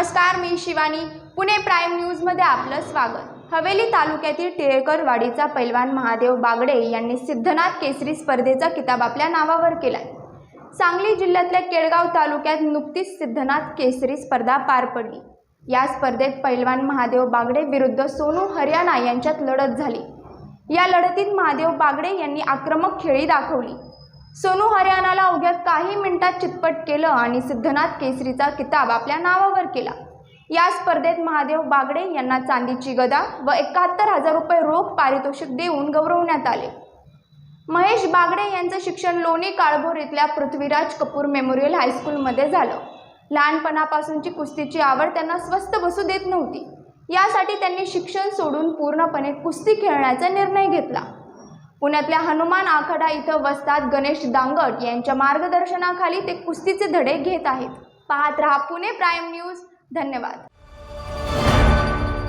नमस्कार मी शिवानी. पुणे प्राईम न्यूजमध्ये आपलं स्वागत. हवेली तालुक्यातील टिळेकरवाडीचा पैलवान महादेव बागडे यांनी सिद्धनाथ केसरी स्पर्धेचा किताब आपल्या नावावर केला सांगली जिल्ह्यातल्या केळगाव तालुक्यात नुकतीच सिद्धनाथ केसरी स्पर्धा पार पडली. या स्पर्धेत पैलवान महादेव बागडे विरुद्ध सोनू हरियाणा यांच्यात लढत झाली. या लढतीत महादेव बागडे यांनी आक्रमक खेळी दाखवली. सोनू हरियाणाला अवघ्या काही मिनिटात चितपट केलं आणि सिद्धनाथ केसरीचा किताब आपल्या नावावर केला. या स्पर्धेत महादेव बागडे यांना चांदीची गदा व एकाहत्तर हजार रुपये रोख पारितोषिक देऊन गौरवण्यात आले. महेश बागडे यांचं शिक्षण लोणी काळभोर इथल्या पृथ्वीराज कपूर मेमोरियल हायस्कूलमध्ये झालं. लहानपणापासूनची कुस्तीची आवड त्यांना स्वस्त बसू देत नव्हती. यासाठी त्यांनी शिक्षण सोडून पूर्णपणे कुस्ती खेळण्याचा निर्णय घेतला. पुण्यातल्या हनुमान आखाडा इथं वसतात गणेश दांगट यांच्या मार्गदर्शनाखाली ते कुस्तीचे धडे घेत आहेत. पाहत रहा पुणे प्राईम न्यूज. धन्यवाद.